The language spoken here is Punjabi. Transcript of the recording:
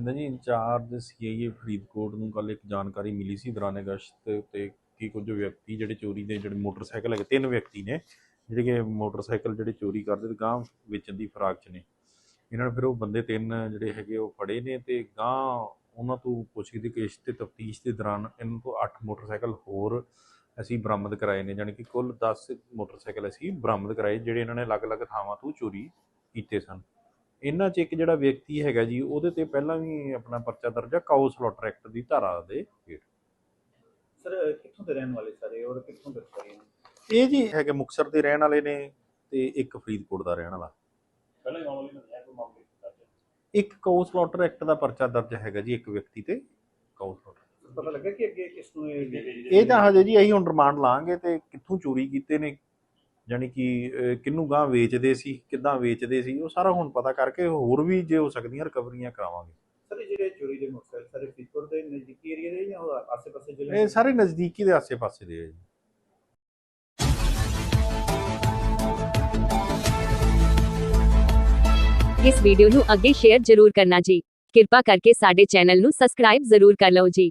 ਕਹਿੰਦਾ ਜੀ ਇੰਚਾਰਜ ਸੀਆਈਏ ਫਰੀਦਕੋਟ ਨੂੰ ਕੱਲ ਇੱਕ ਜਾਣਕਾਰੀ ਮਿਲੀ ਸੀ ਦੌਰਾਨੇ ਗਸ਼ਤ ਤੇ ਕਿ ਕੁਝ ਵਿਅਕਤੀ ਜਿਹੜੇ ਚੋਰੀ ਦੇ ਜਿਹੜੇ ਮੋਟਰਸਾਈਕਲ ਹੈਗੇ, ਤਿੰਨ ਵਿਅਕਤੀ ਨੇ, ਜਿਹੜੇ ਕਿ ਮੋਟਰਸਾਈਕਲ ਜਿਹੜੇ ਚੋਰੀ ਕਰਦੇ ਤੇ ਗਾਂ ਵੇਚਣ ਦੀ ਫਰਾਕ 'ਚ ਨੇ। ਇਹਨਾਂ ਨੇ ਫਿਰ ਉਹ ਬੰਦੇ ਤਿੰਨ ਜਿਹੜੇ ਹੈਗੇ ਉਹ ਫੜੇ ਨੇ ਤੇ ਗਾਂ ਉਹਨਾਂ ਤੋਂ ਪੁੱਛਗਿੱਛ ਦੀ ਕੇਸ ਤੇ ਤਫਤੀਸ਼ ਦੇ ਦੌਰਾਨ ਇਹਨਾਂ ਤੋਂ 8 ਮੋਟਰਸਾਈਕਲ ਹੋਰ ਅਸੀਂ ਬਰਾਮਦ ਕਰਾਏ ਨੇ ਯਾਨੀ ਕਿ ਕੁੱਲ 10 ਮੋਟਰਸਾਈਕਲ ਅਸੀਂ ਬਰਾਮਦ ਕਰਾਏ, ਜਿਹੜੇ ਇਹਨਾਂ ਨੇ ਅਲੱਗ-ਅਲੱਗ ਥਾਵਾਂ ਤੋਂ ਚੋਰੀ ਕੀਤੇ ਸਨ। ਇਹਨਾਂ 'ਚ ਇੱਕ ਜਿਹੜਾ ਵਿਅਕਤੀ ਹੈਗਾ ਜੀ ਉਹਦੇ ਤੇ ਪਹਿਲਾਂ ਵੀ ਆਪਣਾ ਪਰਚਾ ਦਰਜ ਹੈ ਕਾਊ ਸਲੋਟਰ ਐਕਟ ਦੀ ਧਾਰਾ ਦੇ ਹੇਠ। ਸਰ ਕਿੱਥੋਂ ਦੇ ਰਹਿਣ ਵਾਲੇ ਸਾਰੇ? ਔਰ ਕਿੱਥੋਂ ਗ੍ਰਿਫਤਾਰੀ ਨੇ? ਇਹ ਜੀ ਹੈਗੇ ਮੁਕਤਸਰ ਦੇ ਰਹਿਣ ਵਾਲੇ ਨੇ ਤੇ ਇੱਕ ਫਰੀਦਕੋਟ ਦਾ ਰਹਿਣ ਵਾਲਾ। ਪਹਿਲਾਂ ਹੀ ਮਾਮਲੇ ਵਿੱਚ ਹੈ ਕੋਈ ਮਾਮਲੇ ਇੱਕ ਕਾਊ ਸਲੋਟਰ ਐਕਟ ਦਾ ਪਰਚਾ ਦਰਜ ਹੈਗਾ ਜੀ ਇੱਕ ਵਿਅਕਤੀ ਤੇ ਕਾਊ ਸਲੋਟਰ। ਪਤਾ ਲੱਗਾ ਕਿ ਅੱਗੇ ਕਿਸ ਨੂੰ ਇਹ ਇਹ ਤਾਂ ਹਜੇ ਜੀ ਅਸੀਂ ਹੁਣ ਰਿਮਾਂਡ ਲਾਂਗੇ ਤੇ ਕਿੱਥੋਂ ਚੋਰੀ ਕੀਤੇ ਨੇ ਯਾਨੀ ਕਿ ਕਿਹਨੂੰ ਗਾਂ ਵੇਚਦੇ ਸੀ ਕਿੱਦਾਂ ਵੇਚਦੇ ਸੀ ਉਹ ਸਾਰਾ ਹੁਣ ਪਤਾ ਕਰਕੇ ਹੋਰ ਵੀ ਜੇ ਹੋ ਸਕਦੀਆਂ ਰਿਕਵਰੀਆਂ ਕਰਾਵਾਂਗੇ। ਸਰ ਜਿਹੜੇ ਚੋਰੀ ਦੇ ਮੋਟਰਸਾਈਕਲ ਸਾਰੇ ਫਰੀਦਕੋਟ ਦੇ ਨਜ਼ਦੀਕੀ ਏਰੀਆ ਦੇ ਜਾਂ ਆਸੇ-ਪਾਸੇ ਜ਼ਿਲ੍ਹੇ ਇਹ ਸਾਰੇ ਨਜ਼ਦੀਕੀ ਦੇ ਆਸੇ-ਪਾਸੇ ਦੇ ਆ ਜੀ। ਇਸ ਵੀਡੀਓ ਨੂੰ ਅੱਗੇ ਸ਼ੇਅਰ ਜ਼ਰੂਰ ਕਰਨਾ ਜੀ। ਕਿਰਪਾ ਕਰਕੇ ਸਾਡੇ ਚੈਨਲ ਨੂੰ ਸਬਸਕ੍ਰਾਈਬ ਜ਼ਰੂਰ ਕਰ ਲਓ ਜੀ।